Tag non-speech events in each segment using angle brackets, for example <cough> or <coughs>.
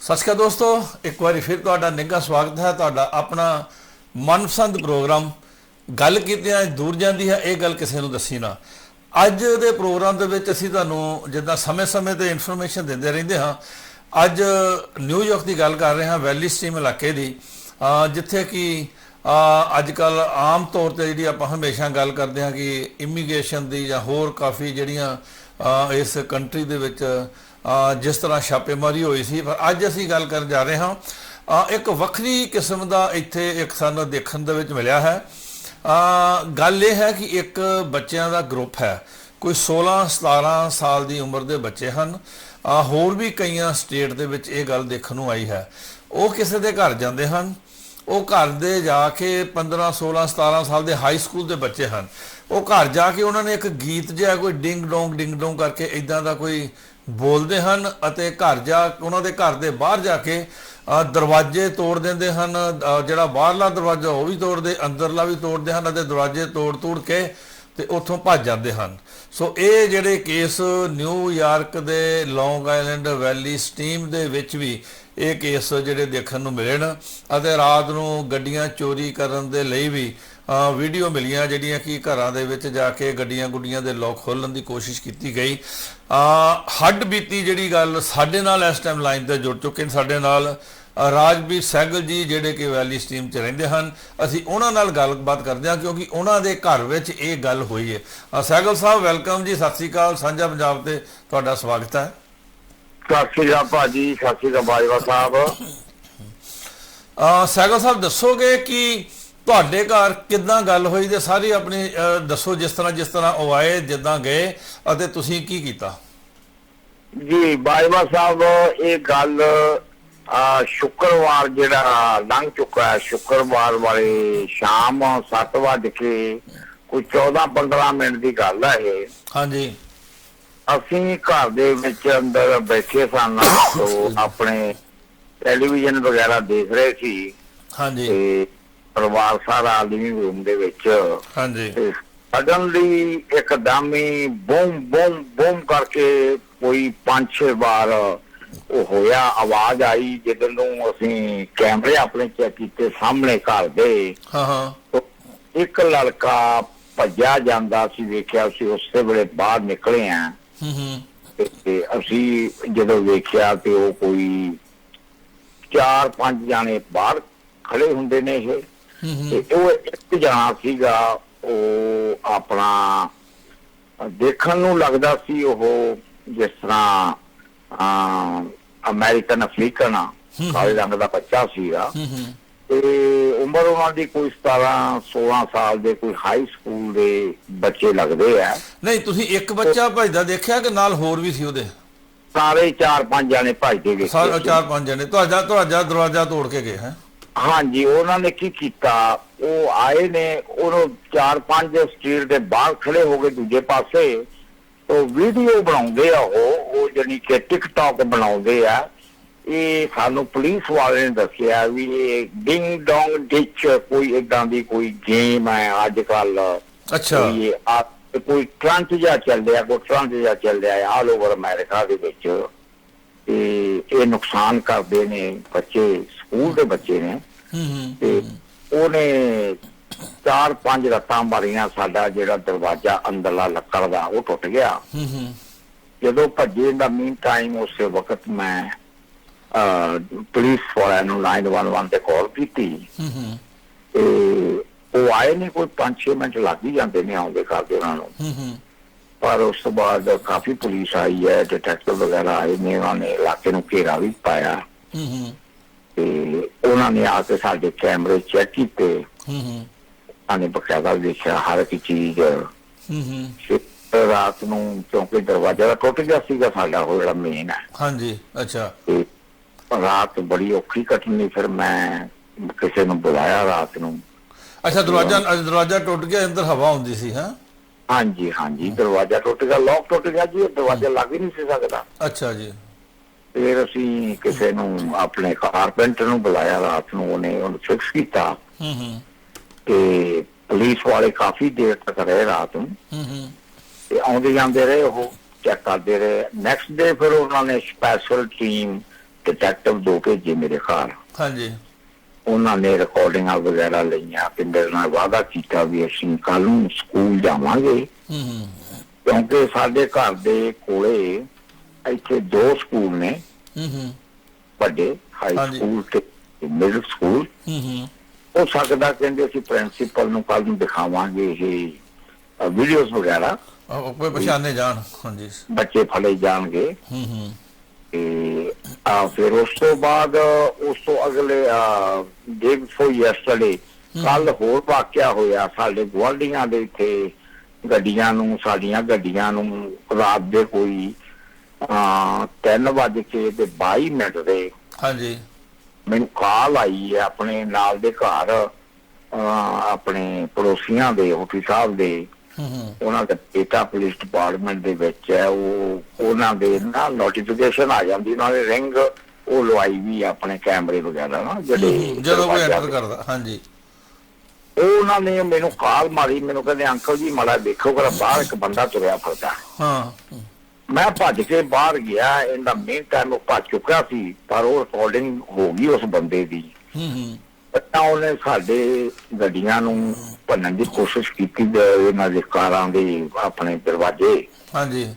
ਸਤਿ ਸ਼੍ਰੀ ਅਕਾਲ ਦੋਸਤੋ, ਇੱਕ ਵਾਰੀ ਫਿਰ ਤੁਹਾਡਾ ਨਿੱਘਾ ਸਵਾਗਤ ਹੈ, ਤੁਹਾਡਾ ਆਪਣਾ ਮਨਪਸੰਦ ਪ੍ਰੋਗਰਾਮ ਗੱਲ ਕੀਤਿਆਂ ਦੂਰ ਜਾਂਦੀ ਹੈ, ਇਹ ਗੱਲ ਕਿਸੇ ਨੂੰ ਦੱਸੀ ਨਾ। ਅੱਜ ਦੇ ਪ੍ਰੋਗਰਾਮ ਦੇ ਵਿੱਚ ਅਸੀਂ ਤੁਹਾਨੂੰ ਜਿੱਦਾਂ ਸਮੇਂ-ਸਮੇਂ ਤੇ ਇਨਫੋਰਮੇਸ਼ਨ ਦਿੰਦੇ ਰਹਿੰਦੇ ਹਾਂ, ਅੱਜ ਨਿਊਯਾਰਕ ਦੀ ਗੱਲ ਕਰ ਰਹੇ ਹਾਂ ਵੈਲੀ ਸਟ੍ਰੀਮ ਇਲਾਕੇ ਦੀ ਜਿੱਥੇ ਕਿ ਅੱਜ ਕੱਲ ਆਮ ਤੌਰ ਤੇ ਜਿਹੜੀ ਆਪਾਂ ਹਮੇਸ਼ਾ ਗੱਲ ਕਰਦੇ ਹਾਂ ਕਿ ਇਮੀਗ੍ਰੇਸ਼ਨ ਦੀ ਜਾਂ ਹੋਰ ਕਾਫੀ ਜਿਹੜੀਆਂ ਇਸ ਕੰਟਰੀ ਦੇ ਵਿੱਚ ਜਿਸ ਤਰ੍ਹਾਂ ਛਾਪੇਮਾਰੀ ਹੋਈ ਸੀ, ਪਰ ਅੱਜ ਅਸੀਂ ਗੱਲ ਕਰਨ ਜਾ ਰਹੇ ਹਾਂ। ਇੱਕ ਵੱਖਰੀ ਕਿਸਮ ਦਾ ਇੱਥੇ ਇੱਕ ਸਾਨੂੰ ਦੇਖਣ ਦੇ ਵਿੱਚ ਮਿਲਿਆ ਹੈ। ਗੱਲ ਇਹ ਹੈ ਕਿ ਇੱਕ ਬੱਚਿਆਂ ਦਾ ਗਰੁੱਪ ਹੈ। ਕੋਈ 16 17 ਸਾਲ ਦੀ ਉਮਰ ਦੇ ਬੱਚੇ ਹਨ। ਹੋਰ ਵੀ ਕਈਆਂ ਸਟੇਟ ਦੇ ਵਿੱਚ ਇਹ ਗੱਲ ਦੇਖਣ ਨੂੰ ਆਈ ਹੈ। ਉਹ ਕਿਸੇ ਦੇ ਘਰ ਜਾਂਦੇ ਹਨ। ਉਹ ਘਰ ਦੇ ਜਾ ਕੇ 15 16 17 ਸਾਲ ਦੇ ਹਾਈ ਸਕੂਲ ਦੇ ਬੱਚੇ ਹਨ। ਉਹ ਘਰ ਜਾ ਕੇ ਉਹਨਾਂ ਨੇ ਇੱਕ ਗੀਤ ਜਿਹਾ ਕੋਈ ਡਿੰਗ ਡੋਂਗ ਡਿੰਗ ਡੋਂਗ ਕਰਕੇ ਇਦਾਂ ਦਾ ਕੋਈ ਬੋਲਦੇ ਹਨ ਅਤੇ ਘਰ ਜਾ, ਉਹਨਾਂ ਦੇ ਘਰ ਦੇ ਬਾਹਰ ਜਾ ਕੇ ਦਰਵਾਜ਼ੇ ਤੋੜ ਦਿੰਦੇ ਹਨ। ਜਿਹੜਾ ਬਾਹਰਲਾ ਦਰਵਾਜ਼ਾ ਉਹ ਵੀ ਤੋੜਦੇ, ਅੰਦਰਲਾ ਵੀ ਤੋੜਦੇ ਹਨ ਅਤੇ ਦਰਵਾਜ਼ੇ ਤੋੜ ਤੋੜ ਕੇ ਤੇ ਉੱਥੋਂ ਭੱਜ ਜਾਂਦੇ ਹਨ। ਸੋ ਇਹ ਜਿਹੜੇ ਕੇਸ ਨਿਊਯਾਰਕ ਦੇ ਲੌਂਗ ਆਈਲੈਂਡ ਵੈਲੀ ਸਟੀਮ ਦੇ ਵਿੱਚ ਵੀ ਇਹ ਕੇਸ ਜਿਹੜੇ ਦੇਖਣ ਨੂੰ ਮਿਲੇ ਨੇ ਅਤੇ ਰਾਤ ਨੂੰ ਗੱਡੀਆਂ ਚੋਰੀ ਕਰਨ ਦੇ ਲਈ ਵੀ ਵੀਡੀਓ ਮਿਲੀਆਂ ਜਿਹੜੀਆਂ ਕਿ ਘਰਾਂ ਦੇ ਵਿੱਚ ਜਾ ਕੇ ਗੱਡੀਆਂ ਗੁੱਡੀਆਂ ਦੇ ਲੋਕ ਖੋਲਣ ਦੀ ਕੋਸ਼ਿਸ਼ ਕੀਤੀ ਗਈ। ਹੱਡ ਬੀਤੀ ਜਿਹੜੀ ਗੱਲ ਸਾਡੇ ਨਾਲ ਇਸ ਟਾਈਮ ਲਾਈਨ ਤੇ ਜੁੜ ਚੁੱਕੇ ਨੇ। ਸਾਡੇ ਨਾਲ ਰਾਜਵੀਰ ਸਹਿਗਲ ਜੀ ਜਿਹੜੇ ਕਿ ਵੈਲੀ ਸਟ੍ਰੀਮ 'ਚ ਰਹਿੰਦੇ ਹਨ। ਅਸੀਂ ਉਹਨਾਂ ਨਾਲ ਗੱਲਬਾਤ ਕਰਦੇ ਹਾਂ ਕਿਉਂਕਿ ਉਹਨਾਂ ਦੇ ਘਰ ਵਿੱਚ ਇਹ ਗੱਲ ਹੋਈ ਹੈ। ਅ, ਸਹਿਗਲ ਸਾਹਿਬ ਵੈਲਕਮ ਜੀ। ਸਤਿ ਸ੍ਰੀ ਅਕਾਲ। ਸਾਂਝਾ ਪੰਜਾਬ ਤੇ ਤੁਹਾਡਾ ਸਵਾਗਤ ਹੈ। ਸਤਿ ਸ਼੍ਰੀ ਅਕਾਲ ਭਾਜੀ। ਸਤਿ ਸ਼੍ਰੀ ਅਕਾਲ ਬਾਜਵਾ ਸਾਹਿਬ। ਅ, ਸਹਿਗਲ ਸਾਹਿਬ ਦੱਸੋਗੇ ਕਿ ਤੁਹਾਡੇ ਘਰ ਕਿੱਦਾਂ ਗੱਲ ਹੋਈ ਤੇ ਸਾਰੀ ਆਪਣੀ ਦੱਸੋ ਜਿਸ ਤਰ੍ਹਾਂ ਜਿਸ ਤਰ੍ਹਾਂ ਉਹ ਆਏ ਜਿੱਦਾਂ ਗਏ ਅਤੇ ਤੁਸੀਂ ਕੀ ਕੀਤਾ? ਜੀ ਬਾਜਵਾ ਸਾਹਿਬ ਇਹ ਗੱਲ ਆ ਸ਼ੁੱਕਰਵਾਰ ਜਿਹੜਾ ਲੰਘ ਚੁੱਕਾ ਹੈ ਸ਼ੁੱਕਰਵਾਰ ਵਾਲੀ ਸ਼ਾਮ 7 ਵਜੇ ਕੇ ਕੋਈ 14 15 ਮਿੰਟ ਦੀ ਗੱਲ ਹੈ ਇਹ। ਹਾਂਜੀ। ਅਸੀਂ ਘਰ ਦੇ ਵਿੱਚ ਅੰਦਰ ਬੈਠੇ ਸਨ ਤੋਂ <coughs> ਆਪਣੇ ਟੈਲੀਵਿਜ਼ਨ ਵਗੈਰਾ ਦੇਖ ਰਹੇ ਸੀ। ਹਾਂਜੀ। ਤੇ ਪਰਿਵਾਰ ਸਾਰਾ ਲਿਵਿੰਗ ਰੂਮ ਦੇ ਵਿੱਚ। ਹਾਂਜੀ। ਸਡਨਲੀ ਇੱਕਦਮ ਹੀ ਬੂਮ ਬੂਮ ਬੂਮ ਕਰਕੇ ਕੋਈ ਪੰਜ ਛੇ ਵਾਰ ਉਹ ਹੋਇਆ ਆਵਾਜ਼ ਆਈ ਜਦੋਂ ਨੂੰ ਅਸੀਂ ਕੈਮਰੇ ਆਪਣੇ ਚੈੱਕ ਕੀਤੇ ਸਾਹਮਣੇ ਘਰ ਦੇ। ਹਾਂ ਹਾਂ। ਇੱਕ ਲੜਕਾ ਭੱਜਿਆ ਜਾਂਦਾ ਸੀ ਵੇਖਿਆ ਸੀ ਉਸੇ ਵੇਲੇ ਬਾਹਰ ਨਿਕਲੇ ਆ। ਹੂੰ ਹੂੰ। ਤੇ- ਅਸੀਂ ਜਦੋਂ ਵੇਖਿਆ ਤੇ ਉਹ ਕੋਈ ਚਾਰ ਪੰਜ ਜਾਣੇ ਬਾਹਰ ਖੜੇ ਹੁੰਦੇ ਨੇ ਇਹ। ਤੇ ਉਹ ਇੱਕ ਜਣਾ ਸੀਗਾ ਉਹ ਆਪਣਾ ਦੇਖਣ ਨੂੰ ਲੱਗਦਾ ਸੀ ਉਹ ਜਿਸ ਤਰ੍ਹਾਂ ਅਮਰੀਕਨ ਅਫਰੀਕਨ। ਕਾਲੇ ਰੰਗ ਦਾ ਬੱਚਾ ਸੀਗਾ। ਤੇ ਉਮਰ ਉਹਨਾਂ ਦੀ ਕੋਈ 17 16 ਸਾਲ ਦੇ ਕੋਈ ਹਾਈ ਸਕੂਲ ਦੇ ਬੱਚੇ ਲੱਗਦੇ ਆ। ਨਹੀਂ ਤੁਸੀਂ ਇੱਕ ਬੱਚਾ ਭਜਦਾ ਦੇਖਿਆ ਕਿ ਨਾਲ ਹੋਰ ਵੀ ਸੀ ਉਹਦੇ? ਸਾਰੇ ਚਾਰ ਪੰਜ ਜਾਣੇ ਭੱਜਦੇ ਗਏ ਸਾਰੇ ਚਾਰ ਪੰਜ ਜਣੇ। ਤੁਹਾਡਾ ਤੁਹਾਡਾ ਦਰਵਾਜ਼ਾ ਤੋੜ ਕੇ ਗਏ ਹੈ? ਹਾਂਜੀ ਉਹਨਾਂ ਨੇ ਕੀ ਕੀਤਾ? ਉਹ ਆਏ ਨੇ ਉਹਨੂੰ ਚਾਰ ਪੰਜ ਸਟਰੀਟ ਦੇ ਬਾਹਰ ਖੜੇ ਹੋ ਗਏ ਦੂਜੇ ਪਾਸੇ। ਉਹ ਵੀਡੀਓ ਬਣਾਉਂਦੇ ਆ ਉਹ ਉਹ ਜਾਨੀ ਕਿ ਟਿਕਟੌਕ ਬਣਾਉਂਦੇ ਆ। ਇਹ ਸਾਨੂੰ ਪੁਲਿਸ ਵਾਲੇ ਨੇ ਦੱਸਿਆ ਵੀ ਇਹ ਡਿੰਗ ਡੋਂਗ ਡਿਚ ਕੋਈ ਇਦਾਂ ਦੀ ਕੋਈ ਗੇਮ ਹੈ ਅੱਜ ਕੱਲ ਅੱਛਾ ਇਹ ਆ ਕੋਈ ਟ੍ਰੰਟ ਜਿਹਾ ਚੱਲ ਰਿਹਾ ਕੋਈ ਟ੍ਰੰਟ ਜਿਹਾ ਚੱਲ ਰਿਹਾ ਆਲ ਓਵਰ ਅਮਰੀਕਾ ਦੇ ਵਿੱਚ। ਤੇ ਇਹ ਨੁਕਸਾਨ ਕਰਦੇ ਨੇ ਬੱਚੇ ਸਕੂਲ ਦੇ ਬੱਚੇ ਨੇ। ਤੇ ਉਹਨੇ ਚਾਰ ਪੰਜ ਰਤਾਂ ਮਾਰੀਆਂ ਸਾਡਾ ਜਿਹੜਾ ਦਰਵਾਜ਼ਾ ਅੰਦਰਲਾ ਲੱਕੜ ਦਾ ਉਹ ਟੁੱਟ ਗਿਆ। ਜਦੋਂ ਭੱਜੇ ਦਾ ਮੀਨ ਟਾਈਮ ਉਸੇ ਵਕਤ ਮੈਂ ਪੁਲਿਸ ਵਾਲਿਆਂ ਨੂੰ 911 ਤੇ ਕਾਲ ਕੀਤੀ। ਹੂੰ ਹੂੰ। ਤੇ ਉਹ ਆਏ ਨੇ ਕੋਈ 5-6 ਮਿੰਟ ਲੱਗ ਹੀ ਜਾਂਦੇ ਨੇ ਆਉਂਦੇ ਕਰਦੇ ਉਹਨਾਂ ਨੂੰ। ਪਰ ਉਸ ਤੋਂ ਬਾਅਦ ਕਾਫੀ ਪੁਲਿਸ ਆਈ ਹੈ ਡਿਟੈਕਟਿਵ ਵਗੈਰਾ ਆਏ ਨੇ ਉਹਨਾਂ ਨੇ ਇਲਾਕੇ ਨੂੰ ਘੇਰਾ ਵੀ ਪਾਇਆ। ਹੂੰ ਹੂੰ। ਤੇ ਉਹਨਾਂ ਨੇ ਆ ਕੇ ਸਾਡੇ ਕੈਮਰੇ ਚੈੱਕ ਕੀਤੇ। ਹੂੰ ਹੂੰ। ਉਹਨਾਂ ਨੇ ਬਕਾਇਦਾ ਦੇਖਿਆ ਹਰ ਇੱਕ ਚੀਜ਼। ਹੂੰ ਹੂੰ। ਰਾਤ ਨੂੰ ਕਿਉਂਕਿ ਦਰਵਾਜ਼ਾ ਤਾਂ ਟੁੱਟ ਗਿਆ ਸੀਗਾ ਸਾਡਾ ਉਹ ਜਿਹੜਾ ਮੇਨ ਹੈ। ਹਾਂਜੀ ਅੱਛਾ। ਤੇ ਰਾਤ ਬੜੀ ਔਖੀ ਕੱਟਣੀ ਫਿਰ ਮੈਂ ਕਿਸੇ ਨੂੰ ਬੁਲਾਇਆ ਰਾਤ ਨੂੰ। ਅੱਛਾ ਦਰਵਾਜ਼ਾ ਦਰਵਾਜ਼ਾ ਟੁੱਟ ਗਿਆ ਅੰਦਰ ਹਵਾ ਹੁੰਦੀ ਸੀ ਹਾਂ? ਹਾਂਜੀ ਹਾਂਜੀ ਦਰਵਾਜ਼ਾ ਟੁੱਟ ਗਿਆ ਲੋਕ ਟੁੱਟ ਗਿਆ ਜੀ ਦਰਵਾਜ਼ਾ ਲੱਗ ਹੀ ਨਹੀਂ ਸੀ ਸਕਦਾ। ਅੱਛਾ ਜੀ। ਫਿਰ ਅਸੀਂ ਕਿਸੇ ਨੂੰ ਆਪਣੇ ਕਾਰਪੈਂਟਰ ਨੂੰ ਬੁਲਾਇਆ ਰਾਤ ਨੂੰ ਉਹਨੇ ਉਹਨੂੰ ਫਿਕਸ ਕੀਤਾ। ਹੂੰ ਹੂੰ। ਤੇ ਪੁਲਿਸ ਵਾਲੇ ਕਾਫੀ ਦੇਰ ਤੱਕ ਰਹੇ ਰਾਤ ਨੂੰ। ਹੂੰ ਹੂੰ। ਤੇ ਆਉਂਦੇ ਜਾਂਦੇ ਰਹੇ ਉਹ ਚੈੱਕ ਕਰਦੇ ਰਹੇ। ਨੈਕਸਟ ਡੇ ਫਿਰ ਉਹਨਾਂ ਨੇ ਸਪੈਸ਼ਲ ਟੀਮ ਡਿਟੈਕਟਿਵ ਦੋ ਭੇਜੇ ਮੇਰੇ ਘਰ। ਹਾਂਜੀ। ਉਹਨਾਂ ਨੇ ਰਿਕਾਰਡਿੰਗਾਂ ਵਗੈਰਾ ਲਈਆਂ ਤੇ ਮੇਰੇ ਨਾਲ ਵਾਅਦਾ ਕੀਤਾ ਵੀ ਅਸੀਂ ਕੱਲ ਨੂੰ ਸਕੂਲ ਜਾਵਾਂਗੇ। ਹੂੰ ਹੂੰ ਕਿਉਂਕਿ ਸਾਡੇ ਘਰ ਦੇ ਕੋਲੇ ਇੱਥੇ ਦੋ ਸਕੂਲ ਨੇ। ਹੂੰ ਹੂੰ ਵੱਡੇ ਹਾਈ। ਸਕੂਲ ਤੇ ਮਿਡਲ ਸਕੂਲ ਹੂੰ ਹੂੰ ਹੋ ਸਕਦਾ ਕਹਿੰਦੇ ਅਸੀਂ ਪ੍ਰਿੰਸੀਪਲ ਨੂੰ ਕੱਲ ਨੂੰ ਦਿਖਾਵਾਂਗੇ ਇਹ ਵੀਡੀਓਜ਼ ਵਗੈਰਾ। ਉਹ ਪਛਾਣੇ ਜਾਣ ਹਾਂਜੀ। ਬੱਚੇ ਫੜੇ ਜਾਣਗੇ। ਹੂੰ ਹੂੰ ਆ ਫਿਰ ਉਸ ਤੋਂ ਬਾਅਦ ਉਸ ਤੋਂ ਅਗਲੇ ਡੇ ਬਿਫੋਰ ਯੈਸਟਰਡੇ ਕੱਲ ਹੋਰ ਵਾਕਿਆ ਹੋਇਆ ਸਾਡੇ ਗੁਆਂਢੀਆਂ ਦੇ ਇੱਥੇ ਗੱਡੀਆਂ ਨੂੰ ਸਾਡੀਆਂ ਗੱਡੀਆਂ ਨੂੰ ਰਾਤ ਦੇ ਕੋਈ ਆ 3 ਵਜੇ ਕੇ ਤੇ 22 ਮਿੰਟ ਦੇ ਹਾਂਜੀ। ਮੈਨੂੰ ਕਾਲ ਆਈ ਹੈ ਆਪਣੇ ਨਾਲ ਦੇ ਘਰ ਆਪਣੇ ਪੜੋਸੀਆਂ ਦੇ ਹੋਟੀ ਸਾਹਿਬ ਦੇ। ਉਹਨਾਂ ਦਾ ਬੇਟਾ ਪੁਲਿਸ ਡਿਪਾਰਟਮੈਂਟ ਦੇ ਵਿੱਚ ਹੈ ਉਹ ਉਹਨਾਂ ਦੇ ਨਾ ਨੋਟੀਫਿਕੇਸ਼ਨ ਆ ਜਾਂਦੀ ਉਹਨਾਂ ਦੇ ਰਿੰਗ ਉਹ ਲਵਾਈ ਵੀ ਆਪਣੇ ਕੈਮਰੇ ਵਗੈਰਾ ਨਾ ਜਿਹੜੇ ਜਦੋਂ ਕੋਈ ਐਂਟਰ। ਕਰਦਾ ਹਾਂਜੀ। ਉਹ ਉਹਨਾਂ ਨੇ ਮੈਨੂੰ ਕਾਲ ਮਾਰੀ ਮੈਨੂੰ ਕਹਿੰਦੇ ਅੰਕਲ ਜੀ ਮਾੜਾ ਦੇਖੋ ਕਿ ਬਾਹਰ ਇੱਕ ਬੰਦਾ ਤੁਰਿਆ ਫਿਰਦਾ ਹਾਂ। ਮੈਂ ਭੱਜ ਕੇ ਬਾਹਰ ਗਿਆ ਇਹਦਾ ਮੇਨ ਟਾਈਮ ਉਹ ਭੱਜ ਚੁੱਕਿਆ ਸੀ ਪਰ ਉਹ ਰਿਕਾਰਡਿੰਗ ਹੋ ਗਈ ਉਸ ਬੰਦੇ ਦੀ। ਹੂੰ ਹੂੰ। ਤਾਂ ਉਹਨੇ ਸਾਡੇ ਗੱਡੀਆਂ ਨੂੰ ਭੰਨਣ ਦੀ ਕੋਸ਼ਿਸ਼ ਕੀਤੀ ਤੇ ਇਹਨਾਂ ਦੇ ਕਾਰਾਂ ਦੇ ਆਪਣੇ ਦਰਵਾਜ਼ੇ। ਹਾਂਜੀ।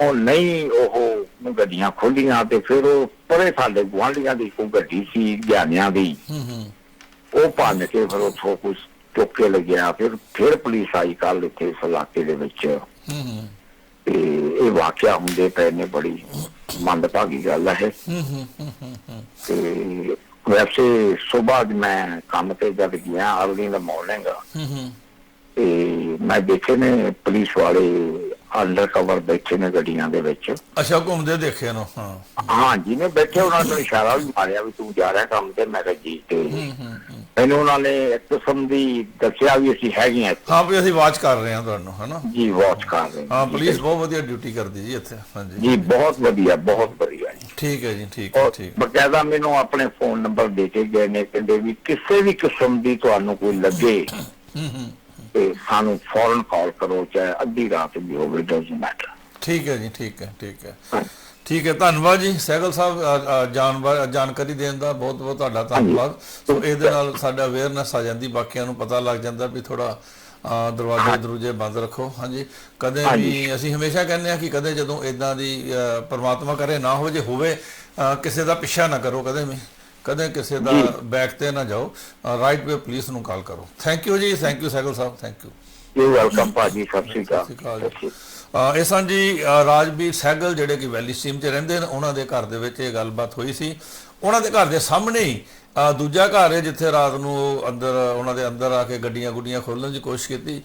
ਉਹ ਨਹੀਂ ਉਹ ਗੱਡੀਆਂ ਖੋਲੀਆਂ ਤੇ ਫਿਰ ਉਹ ਪਰੇ ਸਾਡੇ ਗੁਆਂਢੀਆਂ ਦੀ ਕੋਈ ਗੱਡੀ ਸੀ ਗਿਆਨਿਆਂ ਦੀ। ਹੂੰ ਹੂੰ। ਉਹ ਭੰਨ ਕੇ ਫਿਰ ਉੱਥੋਂ ਕੁਝ ਚੁੱਕ ਕੇ ਲੱਗਿਆ ਫਿਰ ਫਿਰ ਪੁਲਿਸ ਆਈ ਕੱਲ ਇੱਥੇ ਇਸ ਇਲਾਕੇ ਦੇ ਵਿੱਚ। ਹੂੰ ਹੂੰ। ਤੇ ਇਹ ਵਾਕਿਆ ਹੁੰਦੇ ਪਏ ਨੇ ਬੜੀ ਮੰਦਭਾਗੀ ਗੱਲ ਹੂੰ ਹੂੰ, ਹੂੰ ਹੂੰ। ਤੇ ਵੈਸੇ ਸਵੇਰ ਮੈਂ ਕੰਮ ਤੇ ਜਦ ਗਿਆ ਅਰਲੀ ਇਨ ਮਾਰਨਿੰਗ ਹੂੰ ਹੂੰ। ਤੇ ਮੈਂ ਦੇਖੇ ਨੇ ਪੁਲਿਸ ਵਾਲੇ ਅੰਡਰ ਕਵਰ ਬੈਠੇ ਨੇ ਗੱਡੀਆਂ ਦੇ ਵਿੱਚ। ਅੱਛਾ ਘੁੰਮਦੇ ਦੇਖੇ ਨੂੰ ਹਾਂ। ਹਾਂ ਜਿਹਨੇ ਬੈਠੇ ਉਹਨਾਂ ਨੂੰ ਇਸ਼ਾਰਾ ਵੀ ਮਾਰਿਆ ਵੀ ਤੂੰ ਜਾ ਰਿਹਾ ਕੰਮ ਤੇ ਮੈਂ ਕਿਹਾ ਜੀ ਤੇ ਹੂੰ ਹੂੰ ਹੂੰ। ਮੈਨੂੰ ਉਹਨਾਂ ਨੇ ਇੱਕ ਕਿਸਮ ਦੀ ਦੱਸਿਆ ਵੀ ਅਸੀਂ ਹੈਗੇ ਇੱਥੇ। ਹਾਂ ਵੀ ਅਸੀਂ ਵਾਚ ਕਰ ਰਹੇ ਹਾਂ ਤੁਹਾਨੂੰ ਹਨਾ? ਜੀ ਵਾਚ ਕਰ ਰਹੇ ਹਾਂ। ਪੁਲਿਸ ਬਹੁਤ ਵਧੀਆ ਡਿਊਟੀ ਕਰਦੀ ਜੀ ਇੱਥੇ ਹਾਂਜੀ। ਜੀ ਬਹੁਤ ਵਧੀਆ ਬਹੁਤ ਵਧੀਆ ਜੀ। ਠੀਕ ਹੈ ਜੀ ਠੀਕ ਹੈ ਠੀਕ। ਬਕਾਇਦਾ ਮੈਨੂੰ ਆਪਣੇ ਫੋਨ ਨੰਬਰ ਦੇ ਕੇ ਗਏ ਨੇ ਕਹਿੰਦੇ ਵੀ ਕਿਸੇ ਵੀ ਕਿਸਮ ਦੀ ਤੁਹਾਨੂੰ ਕੋਈ ਲੱਗੇ ਹੂੰ ਹੂੰ। ਤੇ ਸਾਨੂੰ ਫੌਰਨ ਕਾਲ ਕਰੋ ਚਾਹੇ ਅੱਧੀ ਰਾਤ ਵੀ ਹੋਵੇ ਡਸਨਟ ਮੈਟਰ ਠੀਕ ਹੈ ਜੀ ਠੀਕ ਹੈ ਠੀਕ ਹੈ। ਠੀਕ ਹੈ ਧੰਨਵਾਦ ਜੀ। ਸਹਿਗਲ ਸਾਹਿਬ ਜਾਣਵਾ- ਜਾਣਕਾਰੀ ਦੇਣ ਦਾ ਬਹੁਤ ਬਹੁਤ ਤੁਹਾਡਾ ਧੰਨਵਾਦ। ਸੋ ਇਹਦੇ ਨਾਲ ਸਾਡਾ ਅਵੇਅਰਨੈਸ ਆ ਜਾਂਦੀ ਬਾਕੀਆਂ ਨੂੰ ਪਤਾ ਲੱਗ ਜਾਂਦਾ ਵੀ ਥੋੜਾ ਦਰਵਾਜ਼ੇ ਦਰੂਜੇ ਬੰਦ ਰੱਖੋ। ਹਾਂਜੀ। ਕਦੇ ਵੀ ਅਸੀਂ ਹਮੇਸ਼ਾ ਕਹਿੰਦੇ ਆ ਕਿ ਕਦੇ ਜਦੋਂ ਇਦਾਂ ਦੀ ਪ੍ਰਮਾਤਮਾ ਕਰੇ ਨਾ ਹੋ ਜੇ ਹੋਵੇ ਕਿਸੇ ਦਾ ਪਿੱਛਾ ਨਾ ਕਰੋ ਕਦੇ ਵੀ। ਕਦੇ ਕਿਸੇ ਦਾ ਬੈਕ ਤੇ ਨਾ ਜਾਓ। ਰਾਈਟ ਵੇ ਪੁਲਿਸ ਨੂੰ ਕਾਲ ਕਰੋ। ਥੈਂਕ ਯੂ ਜੀ। Thank you Sehgal Sahib. Thank you you welcome ਭਾਜੀ ਸਤਿ ਸ਼੍ਰੀ ਅਕਾਲ ਸ਼੍ਰੀ ਅਕਾਲ ਜੀ। ਸਤਿ ਸ਼੍ਰੀ ਅਕਾਲ। ਅ, ਇਹ ਸਨ ਜੀ ਅ, ਰਾਜਵੀਰ ਸਹਿਗਲ ਜਿਹੜੇ ਕਿ ਵੈਲੀ ਸਟ੍ਰੀਮ 'ਚ ਰਹਿੰਦੇ ਨੇ ਉਹਨਾਂ ਦੇ ਘਰ ਦੇ ਵਿੱਚ ਇਹ ਗੱਲਬਾਤ ਹੋਈ ਸੀ ਉਹਨਾਂ ਦੇ ਘਰ ਦੇ ਸਾਹਮਣੇ ਹੀ ਦੂਜਾ ਘਰ ਹੈ ਜਿੱਥੇ ਰਾਤ ਨੂੰ ਉਹ ਅੰਦਰ ਉਹਨਾਂ ਦੇ ਅੰਦਰ ਆ ਕੇ ਗੱਡੀਆਂ ਗੁੱਡੀਆਂ ਖੋਲਣ ਦੀ ਕੋਸ਼ਿਸ਼ ਕੀਤੀ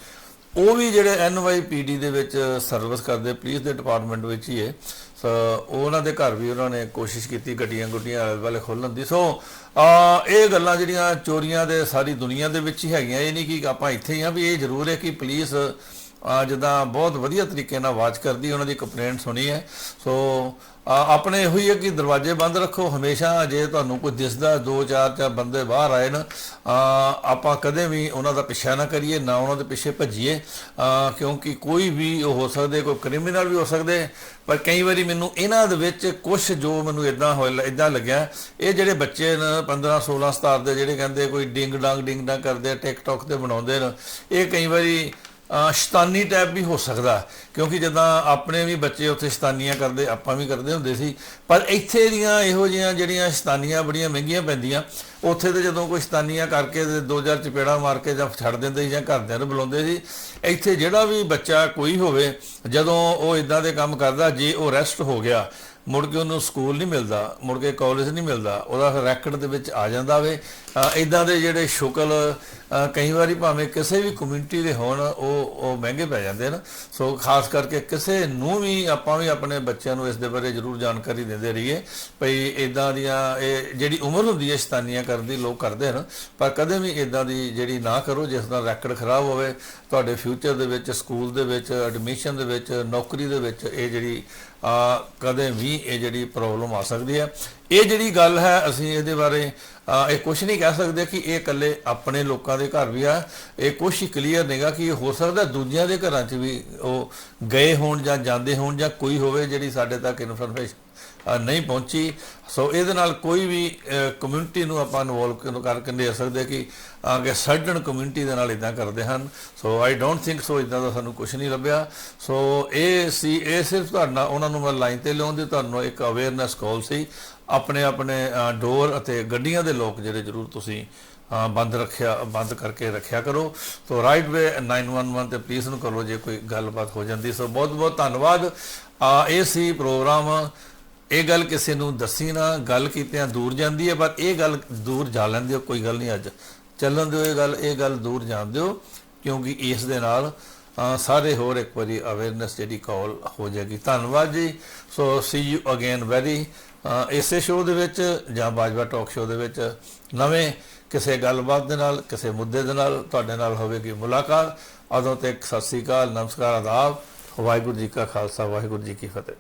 ਉਹ ਵੀ ਜਿਹੜੇ ਐਨਵਾਈਪੀਡੀ ਦੇ ਵਿੱਚ ਸਰਵਿਸ ਕਰਦੇ ਪੁਲਿਸ ਦੇ ਡਿਪਾਰਟਮੈਂਟ ਵਿੱਚ ਹੀ ਹੈ ਸੋ ਉਹਨਾਂ ਦੇ ਘਰ ਵੀ ਉਹਨਾਂ ਨੇ ਕੋਸ਼ਿਸ਼ ਕੀਤੀ ਗੱਡੀਆਂ ਗੁੱਡੀਆਂ ਆਲੇ ਵਾਲੇ ਖੋਲਣ ਦੀ। ਸੋ ਅ, ਇਹ ਗੱਲਾਂ ਜਿਹੜੀਆਂ ਚੋਰੀਆਂ ਦੇ ਸਾਰੀ ਦੁਨੀਆ ਦੇ ਵਿੱਚ ਹੀ ਹੈਗੀਆਂ ਇਹ ਨਹੀਂ ਕਿ ਆਪਾਂ ਇੱਥੇ ਹੀ ਆ ਵੀ ਇਹ ਜ਼ਰੂਰ ਹੈ ਕਿ ਪੁਲਿਸ ਜਿੱਦਾਂ ਬਹੁਤ ਵਧੀਆ ਤਰੀਕੇ ਨਾਲ ਆਵਾਜ਼ ਕਰਦੀ, ਉਹਨਾਂ ਦੀ ਕੰਪਲੇਂਟ ਸੁਣੀ ਹੈ। ਸੋ ਆਪਣੇ ਇਹੋ ਹੀ ਹੈ ਕਿ ਦਰਵਾਜ਼ੇ ਬੰਦ ਰੱਖੋ। ਹਮੇਸ਼ਾ ਜੇ ਤੁਹਾਨੂੰ ਕੋਈ ਦਿਸਦਾ, ਦੋ ਚਾਰ ਚਾਰ ਬੰਦੇ ਬਾਹਰ ਆਏ ਨਾ ਆਪਾਂ ਕਦੇ ਵੀ ਉਹਨਾਂ ਦਾ ਪਿੱਛਾ ਨਾ ਕਰੀਏ, ਨਾ ਉਹਨਾਂ ਦੇ ਪਿੱਛੇ ਭੱਜੀਏ। ਕਿਉਂਕਿ ਕੋਈ ਵੀ ਉਹ ਹੋ ਸਕਦੇ, ਕੋਈ ਕ੍ਰਿਮੀਨਲ ਵੀ ਹੋ ਸਕਦੇ, ਪਰ ਕਈ ਵਾਰੀ ਮੈਨੂੰ ਇਹਨਾਂ ਦੇ ਵਿੱਚ ਕੁਝ ਜੋ ਮੈਨੂੰ ਇਦਾਂ ਹੋਇਆ ਇਦਾਂ ਲੱਗਿਆ। ਇਹ ਜਿਹੜੇ ਬੱਚੇ ਨੇ 15 16 17 ਦੇ, ਜਿਹੜੇ ਕਹਿੰਦੇ ਕੋਈ ਡਿੰਗ ਡਾਂਗ ਡਿੰਗ ਡਾਂਗ ਕਰਦੇ ਆ ਟਿਕਟੌਕ ਤੇ ਬਣਾਉਂਦੇ ਨੇ, ਇਹ ਕਈ ਵਾਰੀ ਸ਼ਤਾਨੀ ਟੈਪ ਵੀ ਹੋ ਸਕਦਾ ਕਿਉਂਕਿ ਜਦੋਂ ਆਪਣੇ ਵੀ ਬੱਚੇ ਉੱਥੇ ਸ਼ੈਤਾਨੀਆਂ ਕਰਦੇ, ਆਪਾਂ ਵੀ ਕਰਦੇ ਹੁੰਦੇ ਸੀ, ਪਰ ਇੱਥੇ ਦੀਆਂ ਇਹੋ ਜਿਹੀਆਂ ਜਿਹੜੀਆਂ ਸ਼ਤਾਨੀਆਂ ਬੜੀਆਂ ਮਹਿੰਗੀਆਂ ਪੈਂਦੀਆਂ, ਉੱਥੇ ਤੇ ਜਦੋਂ ਕੋਈ ਸ਼ੈਤਾਨੀਆਂ ਕਰਕੇ ਤੇ 2000 ਚਪੇੜਾ ਮਾਰ ਕੇ ਜਾਂ ਛੱਡ ਦਿੰਦੇ ਸੀ ਜਾਂ ਘਰਦਿਆਂ ਨੂੰ ਬੁਲਾਉਂਦੇ ਸੀ, ਇੱਥੇ ਜਿਹੜਾ ਵੀ ਬੱਚਾ ਕੋਈ ਹੋਵੇ, ਜਦੋਂ ਉਹ ਇਦਾਂ ਦੇ ਕੰਮ ਕਰਦਾ, ਜੇ ਉਹ ਰੈਸਟ ਹੋ ਗਿਆ ਮੁੜ ਕੇ ਉਹਨੂੰ ਸਕੂਲ ਨਹੀਂ ਮਿਲਦਾ, ਮੁੜ ਕੇ ਕਾਲਜ ਨਹੀਂ ਮਿਲਦਾ, ਉਹਦਾ ਫਿਰ ਰੈਕਡ ਦੇ ਵਿੱਚ ਆ ਜਾਂਦਾ ਵੇ। ਇਦਾਂ ਦੇ ਜਿਹੜੇ ਸ਼ੁਕਲ ਕਈ ਵਾਰੀ ਭਾਵੇਂ ਕਿਸੇ ਵੀ ਕਮਿਊਨਿਟੀ ਦੇ ਹੋਣ, ਉਹ ਉਹ ਮਹਿੰਗੇ ਪੈ ਜਾਂਦੇ ਹਨ। ਸੋ ਖਾਸ ਕਰਕੇ ਕਿਸੇ ਨੂੰ ਵੀ ਆਪਾਂ ਵੀ ਆਪਣੇ ਬੱਚਿਆਂ ਨੂੰ ਇਸ ਦੇ ਬਾਰੇ ਜ਼ਰੂਰ ਜਾਣਕਾਰੀ ਦਿੰਦੇ ਰਹੀਏ ਭਈ ਇਦਾਂ ਦੀਆਂ, ਇਹ ਜਿਹੜੀ ਉਮਰ ਹੁੰਦੀ ਹੈ ਸ਼ੈਤਾਨੀਆਂ ਕਰਨ ਦੀ, ਲੋਕ ਕਰਦੇ ਹਨ। ਪਰ ਕਦੇ ਵੀ ਇਦਾਂ ਦੀ ਜਿਹੜੀ ਨਾ ਕਰੋ, ਜਿਸ ਦਾ ਰੈਕਡ ਖਰਾਬ ਹੋਵੇ, ਤੁਹਾਡੇ ਫਿਊਚਰ ਦੇ ਵਿੱਚ ਸਕੂਲ ਦੇ ਵਿੱਚ ਐਡਮਿਸ਼ਨ ਦੇ ਵਿੱਚ, ਨੌਕਰੀ ਦੇ ਵਿੱਚ, ਇਹ ਜਿਹੜੀ ਆ, ਕਦੇ ਵੀ ਇਹ ਜਿਹੜੀ ਪ੍ਰੋਬਲਮ ਆ ਸਕਦੀ ਹੈ। ਇਹ ਜਿਹੜੀ ਗੱਲ ਹੈ, ਅਸੀਂ ਇਹਦੇ ਬਾਰੇ ਇਹ ਕੁਝ ਨਹੀਂ ਕਹਿ ਸਕਦੇ ਕਿ ਇਹ ਇਕੱਲੇ ਆਪਣੇ ਲੋਕਾਂ ਦੇ ਘਰ ਵੀ ਆ। ਇਹ ਕੁਝ ਹੀ ਕਲੀਅਰ ਨਹੀਂਗਾ ਕਿ ਇਹ ਹੋ ਸਕਦਾ ਦੂਜਿਆਂ ਦੇ ਘਰਾਂ 'ਚ ਵੀ ਉਹ ਗਏ ਹੋਣ ਜਾਂ ਜਾਂਦੇ ਹੋਣ ਜਾਂ ਕੋਈ ਹੋਵੇ ਜਿਹੜੀ ਸਾਡੇ ਤੱਕ ਇਨਫੋਰਮੇਸ਼ਨ ਨਹੀਂ ਪਹੁੰਚੀ। ਸੋ ਇਹਦੇ ਨਾਲ ਕੋਈ ਵੀ ਕਮਿਊਨਿਟੀ ਨੂੰ ਆਪਾਂ ਇਨਵੋਲਵ ਕਰਕੇ ਦੇ ਸਕਦੇ ਕਿ ਅੱਗੇ ਸਡਨ ਕਮਿਊਨਿਟੀ ਦੇ ਨਾਲ ਇਦਾਂ ਕਰਦੇ ਹਨ। ਸੋ ਆਈ ਡੋਨਟ ਥਿੰਕ ਸੋ ਇਦਾਂ ਦਾ ਸਾਨੂੰ ਕੁਝ ਨਹੀਂ ਲੱਭਿਆ। ਸੋ ਇਹ ਸੀ ਇਹ ਸਿਰਫ ਤੁਹਾਡਾ ਉਹਨਾਂ ਨੂੰ ਮੈਂ ਲਾਈਨ ਤੇ ਲਿਆਉਣ ਦੀ ਤੁਹਾਨੂੰ ਇੱਕ ਅਵੇਅਰਨੈਸ ਕਾਲ ਸੀ। ਆਪਣੇ ਆਪਣੇ ਡੋਰ ਅਤੇ ਗੱਡੀਆਂ ਦੇ ਲੋਕ ਜਿਹੜੇ ਜ਼ਰੂਰ ਤੁਸੀਂ ਬੰਦ ਰੱਖਿਆ ਬੰਦ ਕਰਕੇ ਰੱਖਿਆ ਕਰੋ। ਸੋ ਰਾਈਟ ਵੇ 911 ਤੇ ਪਲੀਜ਼ ਨੂੰ ਕਰੋ ਜੇ ਕੋਈ ਗੱਲਬਾਤ ਹੋ ਜਾਂਦੀ। ਸੋ ਬਹੁਤ ਬਹੁਤ ਧੰਨਵਾਦ। ਅ, ਇਹ ਸੀ ਪ੍ਰੋਗਰਾਮ। ਇਹ ਗੱਲ ਕਿਸੇ ਨੂੰ ਦੱਸੀ ਨਾ, ਗੱਲ ਕੀਤਿਆਂ ਦੂਰ ਜਾਂਦੀ ਹੈ, ਪਰ ਇਹ ਗੱਲ ਦੂਰ ਜਾ ਲੈਂਦੇ ਹੋ, ਕੋਈ ਗੱਲ ਨਹੀਂ ਅੱਜ ਚੱਲਣ ਦਿਓ ਇਹ ਗੱਲ ਇਹ ਗੱਲ ਦੂਰ ਜਾਣ ਦਿਓ, ਕਿਉਂਕਿ ਇਸ ਦੇ ਨਾਲ ਸਾਰੇ ਹੋਰ ਇੱਕ ਵਾਰੀ ਅਵੇਅਰਨੈਸ ਜਿਹੜੀ ਕਾਲ ਹੋ ਜਾਏਗੀ। ਧੰਨਵਾਦ ਜੀ। So see you again very ਇਸੇ ਸ਼ੋਅ ਦੇ ਵਿੱਚ ਜਾਂ ਬਾਜਵਾ ਟਾਕ ਸ਼ੋਅ ਦੇ ਵਿੱਚ। ਨਵੇਂ ਕਿਸੇ ਗੱਲਬਾਤ ਦੇ ਨਾਲ, ਕਿਸੇ ਮੁੱਦੇ ਦੇ ਨਾਲ ਤੁਹਾਡੇ ਨਾਲ ਹੋਵੇਗੀ ਮੁਲਾਕਾਤ। ਉਦੋਂ ਤੱਕ ਸਤਿ ਸ੍ਰੀ ਅਕਾਲ, ਨਮਸਕਾਰ, ਆਦਾਬ। ਵਾਹਿਗੁਰੂ ਜੀ ਕਾ ਖਾਲਸਾ, ਵਾਹਿਗੁਰੂ ਜੀ ਕੀ ਫਤਿਹ।